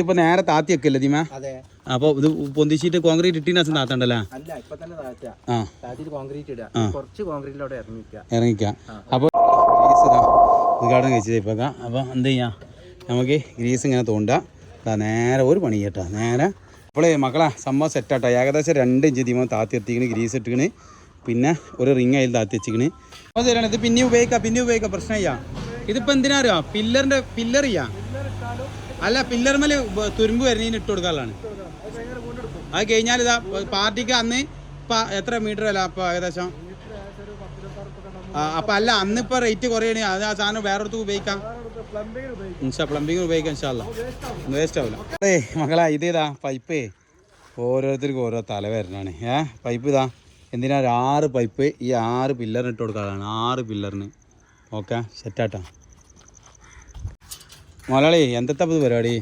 ഇതിപ്പോ നേരെ താത്തി അല്ലേ ദിമ അപ്പൊ ഇത് പൊന്തിച്ചിട്ട് കോൺക്രീറ്റ് ഇട്ടിന് അച്ഛൻ താത്തണ്ടല്ലേ അല്ല ഇപ്പൊ തന്നെ കോൺക്രീറ്റ് ഇടുക കുറച്ച് കോൺക്രീറ്റിലൂടെ ഇറങ്ങിക്കുക ഇറങ്ങിക്കാം. ഇതാ ഉദ്ഘാടനം കഴിച്ചത് ഇപ്പൊ അപ്പോൾ എന്ത് ചെയ്യാം? നമുക്ക് ഗ്രീസ് ഇങ്ങനെ തോണ്ടാ. നേരെ ഒരു പണി കേട്ടോ. നേരെ അപ്പോളേ മക്കളെ സംഭവം സെറ്റാട്ടോ ഏകദേശം രണ്ട് ഇഞ്ച് തീമ താത്തി എത്തിക്കണ് ഗ്രീസ് ഇട്ടിക്കണ്. പിന്നെ ഒരു റിങ് അതിൽ താത്തി വെച്ചിക്കണ് അപ്പോൾ ശരിയാണ്. ഇത് പിന്നെ ഉപയോഗിക്കാം പിന്നെ ഉപയോഗിക്കാം. പ്രശ്നമില്ല ഇതിപ്പോൾ എന്തിനാ അറിയാം? പില്ലറിന്റെ പില്ലർ ചെയ്യാം അല്ല പില്ലർമൽ തുരുമ്പ് വരുന്നതിന് ഇട്ട് കൊടുക്കാനുള്ളതാണ് അത് കഴിഞ്ഞാൽ ഇതാ പാർട്ടിക്ക് അന്ന് ഇപ്പം എത്ര മീറ്റർ അല്ല അപ്പോൾ ഏകദേശം? അപ്പൊ അല്ല അന്നിപ്പോ റേറ്റ് കുറയണേ. അത് ആ സാധനം വേറെ അടുത്ത് ഉപയോഗിക്കാം ഇൻഷാ ഉപയോഗിക്കാം വേസ്റ്റ് ആവില്ല ഏ മകളാ ഇത് ഇതാ പൈപ്പ് ഓരോരുത്തർക്കും ഓരോ തല വരണാണ്. ഏ പൈപ്പ് ഇതാ. എന്തിനാ? ഒരു ആറ് പൈപ്പ് ഈ ആറ് പില്ലറിന് ഇട്ട് കൊടുക്കാതാണ് ആറ് പില്ലറിന് ഓക്കെ സെറ്റാട്ടാ മലയാളി എന്തത്തെ പരിപാടി?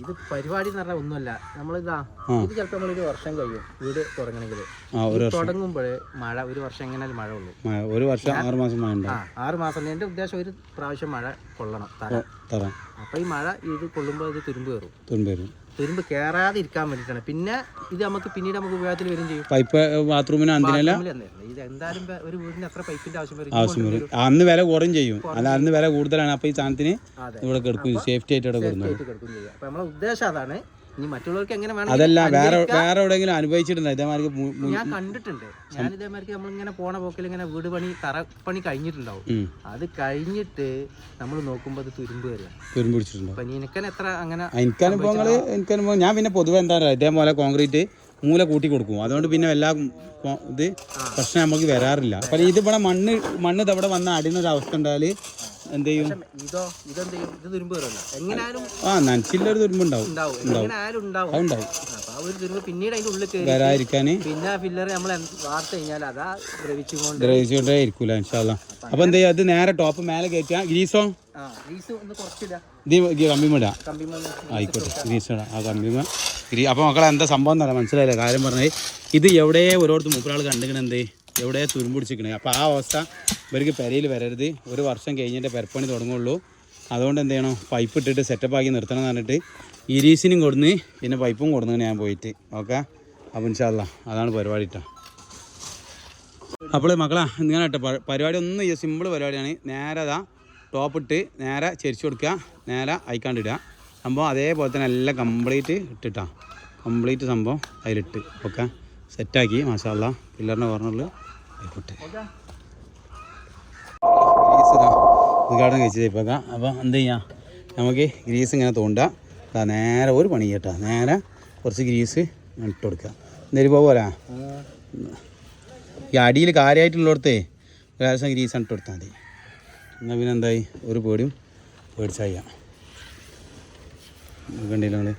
ഇത് പരിപാടി എന്ന് പറഞ്ഞാൽ ഒന്നുമല്ല. നമ്മളിതാ ഇത് ചിലപ്പോൾ നമ്മളൊരു വർഷം കഴിയും വീട് തുടങ്ങണമെങ്കിൽ. ആ തുടങ്ങുമ്പോൾ മഴ ഒരു വർഷം എങ്ങനെ മഴ ഉള്ളൂ. ഒരു വർഷം ആറ് മാസം മഴ ആറ് മാസം. എന്റെ ഉദ്ദേശം ഒരു പ്രാവശ്യം മഴ കൊള്ളണം തറ തറ അപ്പോൾ ഈ മഴ ഇത് കൊള്ളുമ്പോൾ ഇത് തുരുമ്പ് കയറും. തുരുമ്പ് കയറും. തുരുമ്പ് കയറാതെ ഇരിക്കാൻ വേണ്ടിയിട്ടാണ്. പിന്നെ ഇത് നമുക്ക് പിന്നീട് നമുക്ക് ഉപയോഗത്തിൽ വരും ചെയ്യും. പൈപ്പ് ബാത്റൂമിന് അന്തിനല്ല? ഇത് എന്തായാലും ഒരു വീടിന് എത്ര പൈപ്പിന്റെ ആവശ്യം വരും. ആവശ്യം വരും. അന്ന് വില കുറയും ചെയ്യും. അല്ല അന്ന് വില കൂടുതലാണ്. അപ്പോൾ ഈ സാധനത്തിന്. ഇവിടെ കിടക്കും. സേഫ്റ്റി ആയിട്ട് കിടക്കും ചെയ്യും. അപ്പൊ നമ്മളെ ഉദ്ദേശം അതാണ് അതല്ല വേറെ വേറെ എവിടെയെങ്കിലും അനുഭവിച്ചിട്ടുണ്ടോ? ഇതേമാർക്ക് ഞാൻ കണ്ടിട്ടുണ്ട്. ഞാൻ ഇതേമാതിരി നമ്മളിങ്ങനെ പോണ പോക്കിൽ ഇങ്ങനെ വീട് പണി തറപ്പണി കഴിഞ്ഞിട്ടുണ്ടാവും. അത് കഴിഞ്ഞിട്ട് നമ്മൾ നോക്കുമ്പോൾ അത് തുരുമ്പ് വരിക. തുരുമ്പ് പിടിച്ചിട്ടുണ്ടോ? അപ്പൊ നിനക്കൻ എത്ര അങ്ങനെ എനിക്കനുഭവങ്ങൾ എനിക്കനുഭവം ഞാൻ പിന്നെ പൊതുവെ എന്താ പറയുക ഇതേപോലെ കോൺക്രീറ്റ് മൂല കൂട്ടി കൊടുക്കും. അതുകൊണ്ട് പിന്നെ എല്ലാ ഇത് പ്രശ്നം നമുക്ക് വരാറില്ല. അപ്പം ഇത് ഇവിടെ മണ്ണ് മണ്ണ് ഇതവിടെ വന്ന അടിയുന്നൊരു അവസ്ഥ ഉണ്ടായാൽ എന്ത് ചെയ്യും? ഇതോ ഇതെന്ത് ചെയ്യും? ഇത് തുരുമ്പ് എങ്ങനെയാലും ആ ഉണ്ടാവും. എങ്ങനെയാലും ഉണ്ടാവും. അതുണ്ടാവും അപ്പൊ ആ ഒരു തുരുമ്പ് പിന്നീട് അതിന്റെ ഉള്ളിൽ കയറി വരാതിരിക്കാൻ പിന്നെ ആ ഫില്ലർ നമ്മൾ വാർത്ത കഴിഞ്ഞാൽ അതാ ദ്രവിച്ചുകൊണ്ട് ദ്രവിച്ചുകൊണ്ടേ ഇരിക്കൂല ഇൻഷാല്ല അപ്പൊ എന്ത് അത് നേരെ ടോപ്പ് മേലെ കയറ്റുക. ഗ്രീസോ? കമ്പിമിടാ ആയിക്കോട്ടെ. ഗ്രീസ് ഇടാം. ആ കമ്പിമ ഗ്രീ അപ്പോൾ മക്കളെ എന്താ സംഭവം എന്നറിയാം മനസ്സിലായില്ല? കാര്യം പറഞ്ഞേ ഇത് എവിടെ ഓരോരുത്തർ മൂപ്പരാൾ കണ്ടിങ്ങനെ എന്ത്? എവിടെ തുരുമ്പിടിച്ചിരിക്കണേ അപ്പോൾ ആ അവസ്ഥ ഇവർക്ക് പെരയിൽ വരരുത്. ഒരു വർഷം കഴിഞ്ഞിട്ട് പെരപ്പണി തുടങ്ങുള്ളൂ. അതുകൊണ്ട് എന്ത് ചെയ്യണം? പൈപ്പ് ഇട്ടിട്ട് സെറ്റപ്പ് ആക്കി നിർത്തണം എന്ന് പറഞ്ഞിട്ട് ഇരീസിനും കൊടുന്ന് പിന്നെ പൈപ്പും കൊടുന്നു ഞാൻ പോയിട്ട്. ഓക്കെ? അപ്പം ഇൻഷാല്ല അതാണ് പരിപാടി ഇട്ടാ അപ്പോൾ മക്കളാ ഇങ്ങനെ കേട്ടോ പരിപാടി ഒന്നും ഈ സിമ്പിൾ പരിപാടിയാണ്. നേരെ അതാ ടോപ്പ് ഇട്ട് നേരെ ചെരിച്ചു കൊടുക്കുക നേരെ അയക്കാണ്ടിടുക സംഭവം അതേപോലെ തന്നെ എല്ലാം കംപ്ലീറ്റ് ഇട്ടിട്ടാ. കംപ്ലീറ്റ് സംഭവം അതിലിട്ട് ഓക്കെ? സെറ്റാക്കി മാഷാല്ല പില്ലറിന്റെ കോർണറിൽ ആയിക്കോട്ടെ ഉദ്ഘാടനം കഴിച്ചത് ഇപ്പോൾ അപ്പോൾ എന്ത് ചെയ്യാം? നമുക്ക് ഗ്രീസ് ഇങ്ങനെ തോണ്ട. നേരെ ഒരു പണി കേട്ടോ. നേരെ കുറച്ച് ഗ്രീസ് ഇട്ട് കൊടുക്കുക എന്തേലും പോരാ ഈ അടിയിൽ കാര്യമായിട്ടുള്ളിടത്തേ ഒരാവശ്യം ഗ്രീസ് ഇട്ട് കൊടുത്താൽ മതി. എന്നാൽ പിന്നെ എന്തായി? ഒരു പേടിയും പേടിച്ചായ കണ്ടില്ല നിങ്ങൾ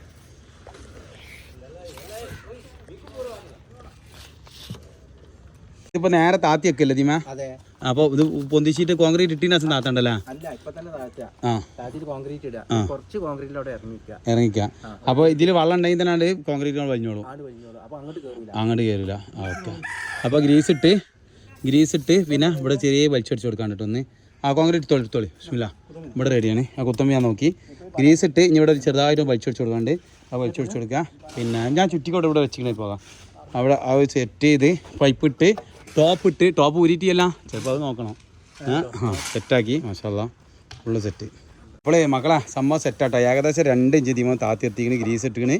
ഇതിപ്പോൾ നേരെ താത്തി അല്ലേ ദിമ അപ്പൊ ഇത് പൊന്തിച്ചിട്ട് കോൺക്രീറ്റ് ഇട്ടിന് അച്ഛൻ താത്തണ്ടല്ലേ ഇറങ്ങിക്കാം. അപ്പോൾ ഇതിൽ വെള്ളം ഉണ്ടെങ്കിൽ തന്നെ കോൺക്രീറ്റ് വലിഞ്ഞോളൂ അപ്പൊ അങ്ങോട്ട് കയറൂല അങ്ങോട്ട് കയറില്ല ഓക്കെ. അപ്പൊ ഗ്രീസ് ഇട്ട് ഗ്രീസ് ഇട്ട് പിന്നെ ഇവിടെ ചെറിയ വലിച്ചടിച്ചു കൊടുക്കാൻ ഒന്ന്. ആ കോൺക്രീറ്റ് തൊളി തൊളി ഇല്ല ഇവിടെ റെഡിയാണ് ആ കുത്തമ്പ ഞാൻ നോക്കി. ഗ്രീസ് ഇട്ട് ഇനി ഇവിടെ ഒരു ചെറുതായിട്ട് വലിച്ചടിച്ചു കൊടുക്കാണ്ട് ആ വലിച്ചടിച്ചു കൊടുക്കുക പിന്നെ ഞാൻ ചുറ്റിക്കോട്ടെ ഇവിടെ വെച്ചിങ്ങനെ പോകാം അവിടെ ആ സെറ്റ് ചെയ്ത് പൈപ്പ് ഇട്ട് ടോപ്പ് ഇട്ട് ടോപ്പ് ഊരിയിട്ടില്ല ചിലപ്പോൾ അത് നോക്കണം? ആ സെറ്റാക്കി. മാഷാല്ല ഫുള്ള് സെറ്റ്. അപ്പോളേ മക്കളെ സംഭവം സെറ്റാട്ടോ. ഏകദേശം രണ്ട് ഇഞ്ച് തീമ താത്തി എത്തിക്കണ് ഗ്രീസ് ഇട്ടിക്കണ്.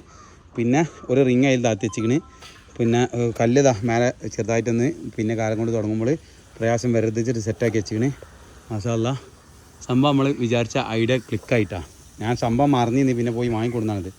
പിന്നെ ഒരു റിങ് അതിൽ താത്തി വെച്ചിക്കണ്. പിന്നെ കല്ലിതാ മേലെ ചെറുതായിട്ടൊന്ന് പിന്നെ കാലം കൊണ്ട് തുടങ്ങുമ്പോൾ പ്രയാസം വരുത്തിച്ചിട്ട് സെറ്റാക്കി വെച്ചിക്കണ്. മാഷാല്ല സംഭവം നമ്മൾ വിചാരിച്ച ഐഡിയ ക്ലിക്കായിട്ടാണ് ഞാൻ സംഭവം മറിഞ്ഞിന്ന് പിന്നെ പോയി വാങ്ങിക്കൊടുന്നാണിത്.